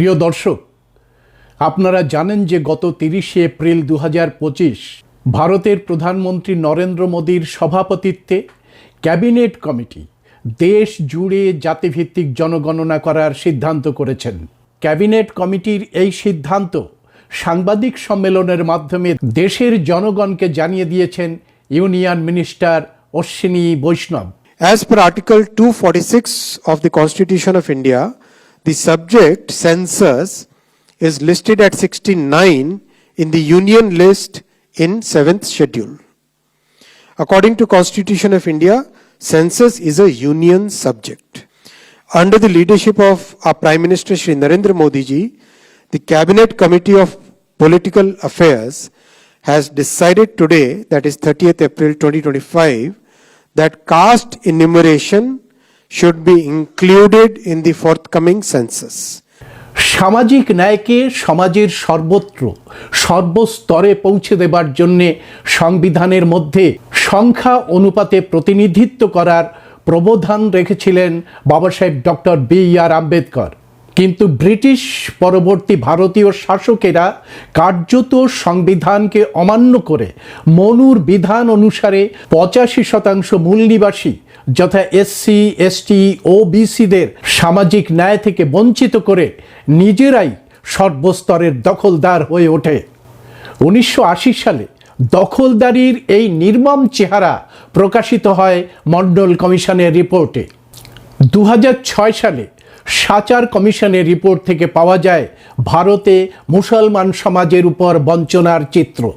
প্রিয় দর্শক আপনারা জানেন যে গত তিরিশে এপ্রিল দুহাজার পঁচিশ ভারতের প্রধানমন্ত্রী নরেন্দ্র মোদীর সভাপতিত্বে ক্যাবিনেট কমিটি দেশ জুড়ে জাতিভিত্তিক জনগণনা করার সিদ্ধান্ত করেছেন। ক্যাবিনেট কমিটির এই সিদ্ধান্ত সাংবাদিক সম্মেলনের মাধ্যমে দেশের জনগণকে জানিয়ে দিয়েছেন union minister Ashwini Vaishnaw. As per As per Article 246 of the Constitution of India, the subject census is listed at 69 in the Union list in 7th schedule. According to Constitution of India, census is a union subject. Under the leadership of our Prime Minister Shri Narendra Modi ji, the Cabinet Committee of Political Affairs has decided today, that is 30th April 2025, that caste enumeration should be included in the forthcoming census. সামাজিক ন্যায়কে সমাজের সর্বত্র, সর্বস্তরে পৌঁছে দেবার জন্যে সংবিধানের মধ্যে সংখ্যা অনুপাতে প্রতিনিধিত্ব করার প্রবোধান রেখেছিলেন বাবা সাহেব ডক্টর বি আর আম্বেদকর কিন্তু ব্রিটিশ পরবর্তী ভারতীয় শাসকেরা কার্যত সংবিধানকে অমান্য করে মনুর বিধান অনুসারে পঁচাশি শতাংশ মূল নিবাসী যথা এসসি এসটি ও বিসিদের সামাজিক ন্যায় থেকে বঞ্চিত করে নিজেরাই সর্বস্তরের দখলদার হয়ে ওঠে। উনিশশো আশি সালে দখলদারির এই নির্মম চেহারা প্রকাশিত হয় মন্ডল কমিশনের রিপোর্টে। দু হাজার ছয় সালে সাচার কমিশনের রিপোর্ট থেকে পাওয়া যায় ভারতে মুসলমান সমাজের উপর বঞ্চনার চিত্র।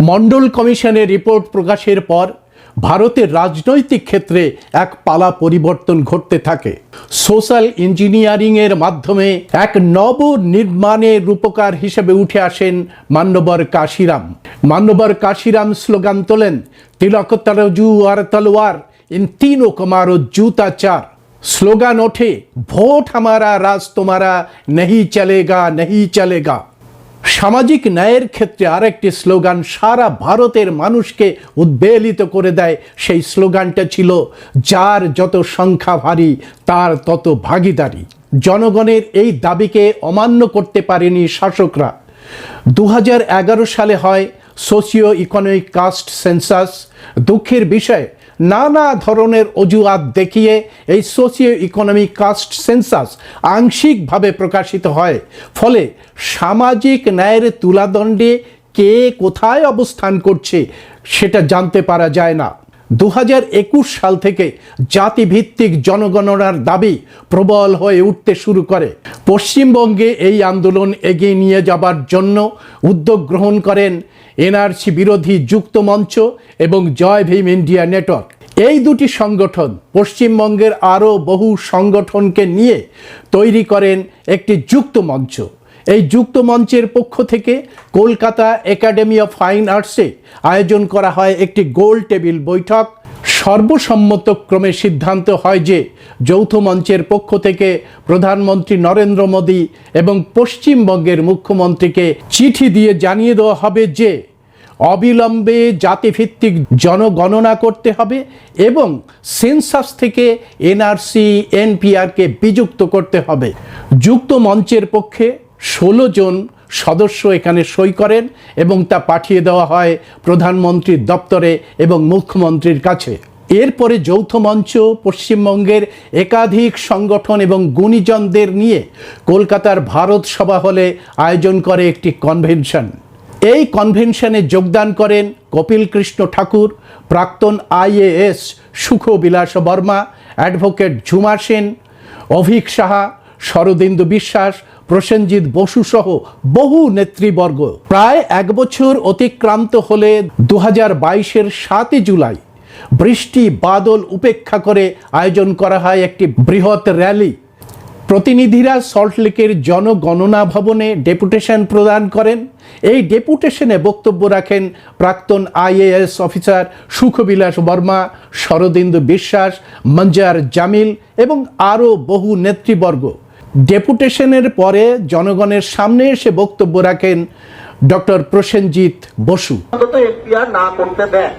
মন্ডল কমিশনের রিপোর্ট প্রকাশের পর ভারতের রাজনৈতিক ক্ষেত্রে এক পালা পরিবর্তন ঘটতে থাকে। সোশ্যাল ইঞ্জিনিয়ারিংয়ের মাধ্যমে এক নব নির্মাণের রূপকার হিসেবে উঠে আসেন মান্যবর কাশিরাম। মান্যবর কাশিরাম স্লোগান তোলেন, তিলক তরজু আর তলোয়ার ইন তিনো কমারো জুতা চার। স্লোগান ওঠে, ভোট হামারা রাজ তোমারা, নেহি চলেগা নেহি চলেগা। সামাজিক ন্যায়ের ক্ষেত্রে আরেকটি স্লোগান, সারা ভারতের মানুষকে উদ্বেলিত করে দেয়। সেই স্লোগানটা ছিল, যার যত সংখ্যা ভারী, তার তত ভাগিদারি। জনগণের এই দাবিকে অমান্য করতে পারেনি শাসকরা। দু হাজার এগারো সালে হয় সোশিও ইকোনমিক কাস্ট সেন্সাস। দুঃখের বিষয় নানা ধরনের অজুহাত দেখিয়ে এই সোশিও ইকোনমিক কাস্ট সেন্সাস আংশিকভাবে প্রকাশিত হয়। ফলে সামাজিক ন্যায়ের তুলাদণ্ডে কে কোথায় অবস্থান করছে, সেটা জানতে পারা যায় না। দু হাজার একুশ সাল থেকে জাতিভিত্তিক জনগণনার দাবি প্রবল হয়ে উঠতে শুরু করে। পশ্চিমবঙ্গে এই আন্দোলন এগিয়ে নিয়ে যাবার জন্য উদ্যোগ গ্রহণ করেন এনআরসি বিরোধী যুক্ত মঞ্চ এবং জয় ভীম ইন্ডিয়া নেটওয়ার্ক। এই দুটি সংগঠন পশ্চিমবঙ্গের আরও বহু সংগঠনকে নিয়ে তৈরি করেন একটি যুক্ত মঞ্চ। এই যুক্ত মঞ্চের পক্ষ থেকে কলকাতা একাডেমি অফ ফাইন আর্টসে আয়োজন করা হয় একটি গোল টেবিল বৈঠক। সর্বসম্মতক্রমে সিদ্ধান্ত হয় যে যৌথ মঞ্চের পক্ষ থেকে প্রধানমন্ত্রী নরেন্দ্র মোদী এবং পশ্চিমবঙ্গের মুখ্যমন্ত্রীকে চিঠি দিয়ে জানিয়ে দেওয়া হবে যে অবিলম্বে জাতিভিত্তিক জনগণনা করতে হবে এবং সেন্সাস থেকে এনআরসি, এনপিআরকে বিযুক্ত করতে হবে। যুক্ত মঞ্চের পক্ষে ষোলো জন সদস্য এখানে সই করেন এবং তা পাঠিয়ে দেওয়া হয় প্রধানমন্ত্রীর দপ্তরে এবং মুখ্যমন্ত্রীর কাছে। এরপরে যৌথ মঞ্চ, পশ্চিমবঙ্গের একাধিক সংগঠন এবং গুণীজনদের নিয়ে কলকাতার ভারত সভা হলে আয়োজন করে একটি কনভেনশন। এই কনভেনশনে যোগদান করেন কপিল কৃষ্ণ ঠাকুর, প্রাক্তন IAS Sukhbilas Barma, advocate Jhuma Sen, Avik Saha, Saradindu Biswas Prasenjit Basu সহ বহু নেতৃবর্গ। প্রায় এক বছর অতিক্রান্ত হলে দু হাজার বাইশের সাতই জুলাই বৃষ্টি বাদল উপেক্ষা করে আয়োজন করা হয় একটি বৃহৎ র্যালি। প্রতিনিধিরা সল্টলেকের জনগণনা ভবনে ডেপুটেশন প্রদান করেন। এই ডেপুটেশনে বক্তব্য রাখেন প্রাক্তন আইএএস অফিসার সুখবিলাস বর্মা, শরদিন্দু বিশ্বাস, মঞ্জার জামিল এবং আরও বহু নেতৃবর্গ। ডেপুটেশনের পরে জনগণের সামনে এসে বক্তব্য রাখেন ডক্টর প্রসেনজিৎ বসু। না করতে দেয়।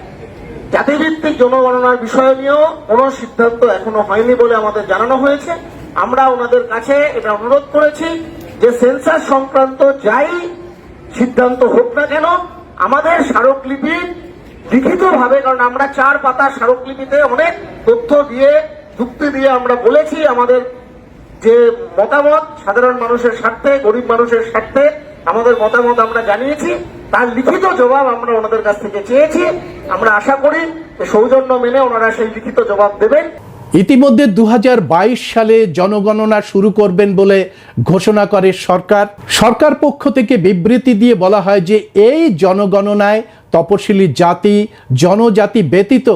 জাতিভিত্তিক জনগণনার বিষয় নিয়েও কোনো সিদ্ধান্ত এখনও হয়নি বলে আমাদের জানানো হয়েছে। আমরা ওনাদের কাছে এটা অনুরোধ করেছি যে সেন্সার সংক্রান্ত যাই সিদ্ধান্ত হোক না কেন, আমাদের স্মারকলিপি লিখিতভাবে, কারণ আমরা চার পাতা স্মারকলিপিতে অনেক তথ্য দিয়ে, যুক্তি দিয়ে আমরা বলেছি আমাদের যে মতামত সাধারণ মানুষের স্বার্থে, গরিব মানুষের স্বার্থে আমাদের মতামত আমরা জানিয়েছি, তার লিখিত জবাব আমরা ওনাদের কাছ থেকে চেয়েছি। আমরা আশা করি সৌজন্য মেনে ওনারা সেই লিখিত জবাব দেবেন। ইতিমধ্যে দু সালে জনগণনা শুরু করবেন বলে ঘোষণা করে সরকার। সরকার পক্ষ থেকে বিবৃতি দিয়ে বলা হয় যে, এই জনগণনায় তপশিলি জাতি, জনজাতি ব্যতীত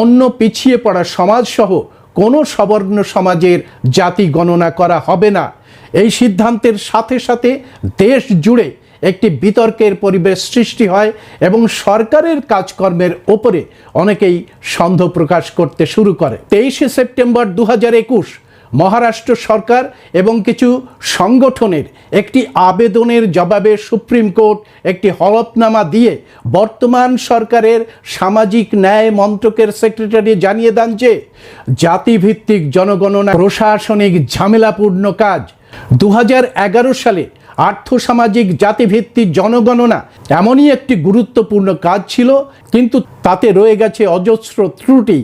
অন্য পিছিয়ে পড়া সমাজসহ কোনো সবর্ণ সমাজের জাতি গণনা করা হবে না। এই সিদ্ধান্তের সাথে সাথে দেশ জুড়ে একটি বিতর্কের পরিবেশ সৃষ্টি হয় এবং সরকারের কাজকর্মের ওপরে অনেকেই সন্দেহ প্রকাশ করতে শুরু করে। তেইশে সেপ্টেম্বর দু একুশ মহারাষ্ট্র সরকার এবং কিছু সংগঠনের একটি আবেদনের জবাবে সুপ্রিম কোর্ট একটি হলফনামা দিয়ে বর্তমান সরকারের সামাজিক ন্যায় মন্ত্রকের সেক্রেটারি জানিয়ে দেন যে, জাতিভিত্তিক জনগণনা প্রশাসনিক ঝামেলাপূর্ণ কাজ। দু হাজার এগারো সালে আর্থসামাজিক জাতিভিত্তিক জনগণনা এমনই একটি গুরুত্বপূর্ণ কাজ ছিল, কিন্তু তাতে রয়ে গেছে অজস্র ত্রুটি।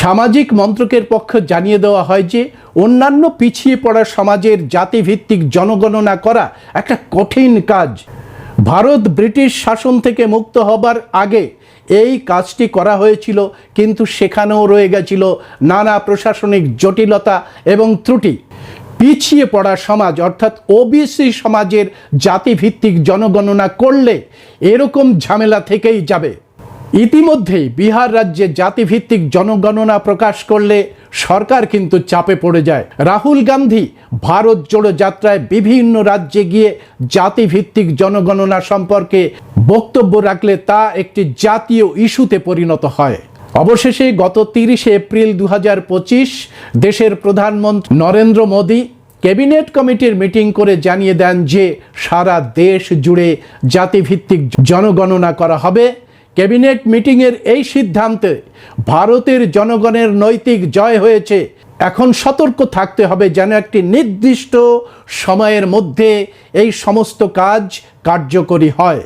সামাজিক মন্ত্রকের পক্ষে জানিয়ে দেওয়া হয় যে অন্যান্য পিছিয়ে পড়া সমাজের জাতিভিত্তিক জনগণনা করা একটা কঠিন কাজ। ভারত ব্রিটিশ শাসন থেকে মুক্ত হবার আগে এই কাজটি করা হয়েছিল, কিন্তু সেখানেও রয়ে গেছিল নানা প্রশাসনিক জটিলতা এবং ত্রুটি। পিছিয়ে পড়া সমাজ, অর্থাৎ ওবিসি সমাজের জাতিভিত্তিক জনগণনা করলে এরকম ঝামেলা থেকেই যাবে। ইতিমধ্যেই বিহার রাজ্যে জাতিভিত্তিক জনগণনা প্রকাশ করলে সরকার কিন্তু চাপে পড়ে যায়। রাহুল গান্ধী ভারত জোড়ো যাত্রায় বিভিন্ন রাজ্যে গিয়ে জাতিভিত্তিক জনগণনা সম্পর্কে বক্তব্য রাখলে তা একটি জাতীয় ইস্যুতে পরিণত হয়। অবশেষে গত তিরিশে এপ্রিল দু হাজার পঁচিশ দেশের প্রধানমন্ত্রী নরেন্দ্র মোদী ক্যাবিনেট কমিটির মিটিং করে জানিয়ে দেন যে সারা দেশ জুড়ে জাতিভিত্তিক জনগণনা করা হবে। ক্যাবিনেট মিটিংয়ের এই সিদ্ধান্তে ভারতের জনগণের নৈতিক জয় হয়েছে। এখন সতর্ক থাকতে হবে যেন একটি নির্দিষ্ট সময়ের মধ্যে এই সমস্ত কাজ কার্যকরী হয়।